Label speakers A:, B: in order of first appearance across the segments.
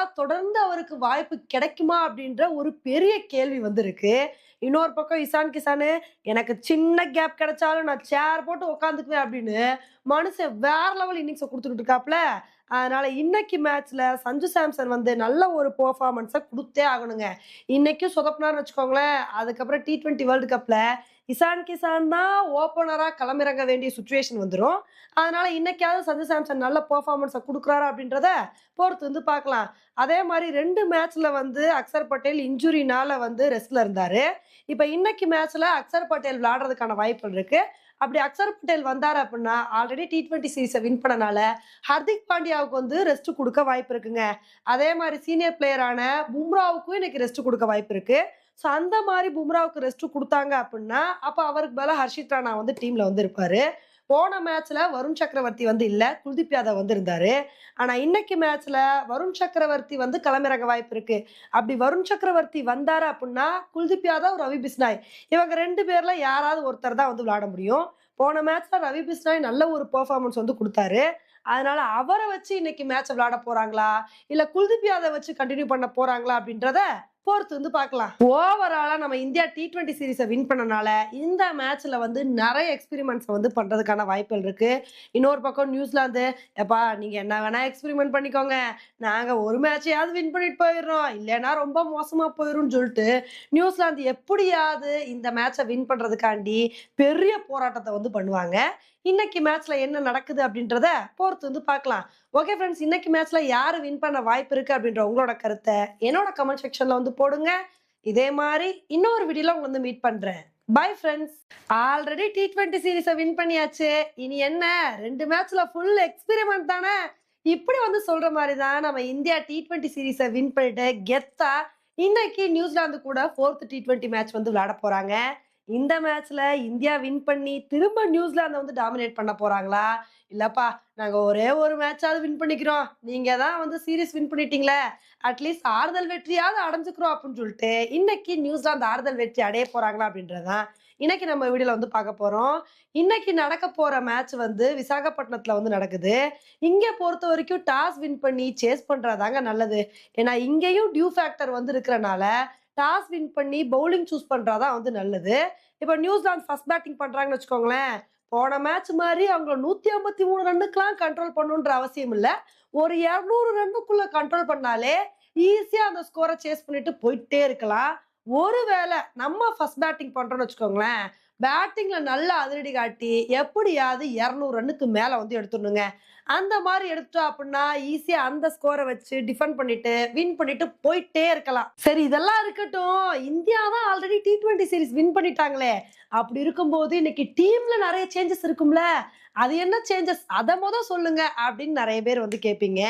A: அவரால் தொடர்ந்து அவருக்கு வாய்ப்பு கிடைக்குமா அப்படின்ற ஒரு பெரிய கேள்வி வந்திருக்கு. இன்னொரு பக்கம் இசான் கிசானு எனக்கு சின்ன கேப் கிடைச்சாலும் நான் சேர் போட்டு உட்காந்துக்குவேன் அப்படின்னு மனுஷன் வேற லெவல் இன்னிங்ஸை கொடுத்துக்கிட்டு இருக்காப்ல. அதனால இன்னைக்கு மேட்ச்ல சஞ்சு சாம்சன் வந்து நல்ல ஒரு பெர்ஃபார்மன்ஸை கொடுத்தே ஆகணுங்க. இன்னைக்கும் சொதப்பினார்னு வச்சுக்கோங்களேன். அதுக்கப்புறம் டி ட்வெண்ட்டி வேர்ல்டு கப்ல இசான் கிசான் தான் ஓப்பனராக களமிறங்க வேண்டிய சுச்சுவேஷன் வந்துடும் அதனால இன்னைக்காவது சஞ்சு சாம்சன் நல்ல பெர்ஃபார்மன்ஸை கொடுக்குறாரா அப்படின்றத பொறுத்து வந்து பார்க்கலாம். அதே மாதிரி ரெண்டு மேட்ச்சில் வந்து அக்சர் பட்டேல் இன்ஜுரினால வந்து ரெஸ்ட்ல இருந்தார். இப்போ இன்னைக்கு மேட்ச்சில் அக்சர் பட்டேல் விளையாடுறதுக்கான வாய்ப்புகள் இருக்குது அப்படி அக்ஷர் பட்டேல் வந்தார் அப்படின்னா ஆல்ரெடி டி ட்வெண்ட்டி சீரீஸை வின் பண்ணனால ஹர்திக் பாண்டியாவுக்கு வந்து ரெஸ்ட் கொடுக்க வாய்ப்பு இருக்குங்க. அதே மாதிரி சீனியர் பிளேயரான பும்ராவுக்கும் இன்னைக்கு ரெஸ்ட் கொடுக்க வாய்ப்பு இருக்கு. ஸோ அந்த மாதிரி பும்ராவுக்கு ரெஸ்ட் கொடுத்தாங்க அப்படின்னா அப்போ அவருக்கு மேலே ஹர்ஷித் ராணா வந்து டீமில் வந்து இருப்பாரு. போன மேட்ச்ல வருண் சக்கரவர்த்தி வந்து இல்ல குல்தீப் யாதவ் வந்து இருந்தாரு ஆனா இன்னைக்கு மேட்ச்ல வருண் சக்கரவர்த்தி வந்து களமிறங்க வாய்ப்பு இருக்கு. அப்படி வருண் சக்கரவர்த்தி வந்தாரு அப்படின்னா குல்தீப் யாதவ் ரவி பிஸ்னாய் இவங்க ரெண்டு பேர்ல யாராவது ஒருத்தர் தான் வந்து விளையாட முடியும். போன மேட்ச்ல ரவி பிஸ்னாய் நல்ல ஒரு பெர்ஃபார்மன்ஸ் வந்து கொடுத்தாரு. அதனால அவரை வச்சு இன்னைக்கு மேட்ச் விளையாட போறாங்களா? இல்ல குல்தீப் யாதவ் வச்சு கண்டினியூ பண்ண போறாங்களா அப்படின்றத பொறுத்து வந்து பார்க்கலாம். ஓவராலா நம்ம இந்தியா டி ட்வெண்ட்டி சீரீஸை வின் பண்ணனால இந்த மேட்ச்ல வந்து நிறைய எக்ஸ்பிரிமெண்ட்ஸை வந்து பண்றதுக்கான வாய்ப்புகள் இருக்கு. இன்னொரு பக்கம் நியூசிலாந்து எப்பா நீங்க என்ன வேணா எக்ஸ்பெரிமெண்ட் பண்ணிக்கோங்க. நாங்க ஒரு மேட்சையாவது வின் பண்ணிட்டு போயிடுறோம். இல்லைன்னா ரொம்ப மோசமா போயிடும்னு சொல்லிட்டு நியூசிலாந்து எப்படியாவது இந்த மேட்சை வின் பண்றதுக்காண்டி பெரிய போராட்டத்தை வந்து பண்ணுவாங்க. இன்னைக்கு மேட்ச்ல என்ன நடக்குது அப்படின்றத பொறுத்து வந்து பார்க்கலாம். ஓகே ஃப்ரெண்ட்ஸ் இன்னைக்கு மேட்ச்ல யார் வின் பண்ண வாய்ப்பு இருக்கு அப்படின்ற உங்களோட கருத்தை என்னோட கமெண்ட் செக்ஷன்ல வந்து போடுங்க. இதே மாதிரி இன்னொரு வீடியோல உங்களை வந்து மீட் பண்றேன். Bye friends already T twenty சீரீஸை வின் பண்ணியாச்சு. இனி என்ன? ரெண்டு மேட்ச்ல ஃபுல் எக்ஸ்பெரிமெண்ட் தானே? இப்படி வந்து சொல்ற மாதிரி தான் நம்ம இந்தியா டி ட்வெண்ட்டி சீரீஸை வின் பண்ணிட்டு கெத்தா இன்னைக்கு நியூசிலாந்து கூட ஃபோர்த் டி ட்வெண்ட்டி மேட்ச் வந்து விளையாட போறாங்க. இந்த மேட்ச்ல இந்தியா வின் பண்ணி திரும்ப நியூசிலாந்து வந்து டாமினேட் பண்ண போறாங்களா? இல்லப்பா நாங்க ஒரே ஒரு மேட்சாவது வின் பண்ணிக்கிறோம். நீங்க தான் வந்து சீரியஸ் வின் பண்ணிட்டீங்களே. அட்லீஸ்ட் ஆறுதல் வெற்றியாவது அடைஞ்சுக்கிறோம் அப்படின்னு சொல்லிட்டு இன்னைக்கு நியூசிலாந்து ஆறுதல் வெற்றி அடைய போறாங்களா அப்படின்றதான் இன்னைக்கு நம்ம வீடியோல வந்து பார்க்க போறோம். இன்னைக்கு நடக்க போற மேட்ச் வந்து விசாகப்பட்டினத்துல வந்து நடக்குது. இங்க பொறுத்த வரைக்கும் டாஸ் வின் பண்ணி சேஸ் பண்றதாங்க நல்லது. ஏன்னா இங்கேயும் டியூ ஃபேக்டர் வந்து இருக்கிறனால டாஸ் வின் பண்ணி பவுலிங் சூஸ் பண்ணுறாதான் வந்து நல்லது. இப்போ நியூசிலாந்து ஃபர்ஸ்ட் பேட்டிங் பண்ணுறாங்கன்னு வச்சுக்கோங்களேன். போன மேட்ச் மாதிரி அவங்கள நூற்றி ஐம்பத்தி மூணு ரன்னுக்கெலாம் கண்ட்ரோல் பண்ணணுன்ற அவசியம் இல்லை. ஒரு இரநூறு ரன்னுக்குள்ளே கண்ட்ரோல் பண்ணாலே ஈஸியாக அந்த ஸ்கோரை சேஸ் பண்ணிட்டு போயிட்டே இருக்கலாம். ஒருவேளை நம்ம ஃபர்ஸ்ட் பேட்டிங் பண்ணுறோன்னு வச்சுக்கோங்களேன். பேட்டிங்ல நல்லா அதிரடி காட்டி எப்படியாவது இரநூறு ரன்னுக்கு மேல வந்து எடுத்துடணுங்க. அந்த மாதிரி எடுத்துட்டோம் அப்படின்னா ஈஸியா அந்த ஸ்கோரை வச்சு டிஃபெண்ட் பண்ணிட்டு வின் பண்ணிட்டு போயிட்டே இருக்கலாம். சரி இதெல்லாம் இருக்கட்டும். இந்தியா தான் already T twenty series win பண்ணிட்டாங்களே. அப்படி இருக்கும்போது இன்னைக்கு டீம்ல நிறைய சேஞ்சஸ் இருக்கும்ல. அது என்ன சேஞ்சஸ் அதை மொதல் சொல்லுங்க அப்படின்னு நிறைய பேர் வந்து கேட்பீங்க.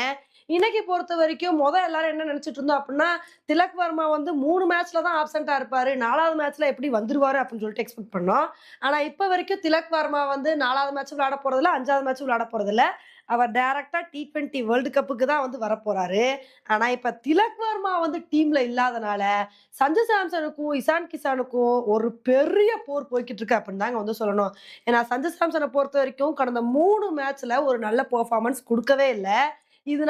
A: இன்னைக்கு பொறுத்த வரைக்கும் மொதல் எல்லாரும் என்ன நினைச்சிட்டு இருந்தோம் அப்படின்னா திலக் வர்மா வந்து மூணு மேட்ச்ல தான் ஆப்சென்டா இருப்பாரு. நாலாவது மேட்ச்ல எப்படி வந்துருவாரு அப்படின்னு சொல்லிட்டு எக்ஸ்பெக்ட் பண்ணோம். ஆனா இப்ப வரைக்கும் திலக் வர்மா வந்து நாலாவது மேட்ச் விளையாட போறதில்ல அஞ்சாவது மேட்ச் விளையாட போறதில்ல. அவர் டைரக்டா டி ட்வெண்ட்டி வேர்ல்டு கப்புக்கு தான் வந்து வரப்போறாரு. ஆனா இப்ப திலக் வர்மா வந்து டீம்ல இல்லாதனால சஞ்சு சாம்சனுக்கும் இசான் கிசானுக்கும் ஒரு பெரிய போர் போய்கிட்டு இருக்கு அப்படின்னு தாங்க வந்து சொல்லணும். ஏன்னா சஞ்சு சாம்சனை பொறுத்த வரைக்கும் கடந்த மூணு மேட்ச்ல ஒரு நல்ல பெர்ஃபார்மன்ஸ் கொடுக்கவே இல்லை. இதனால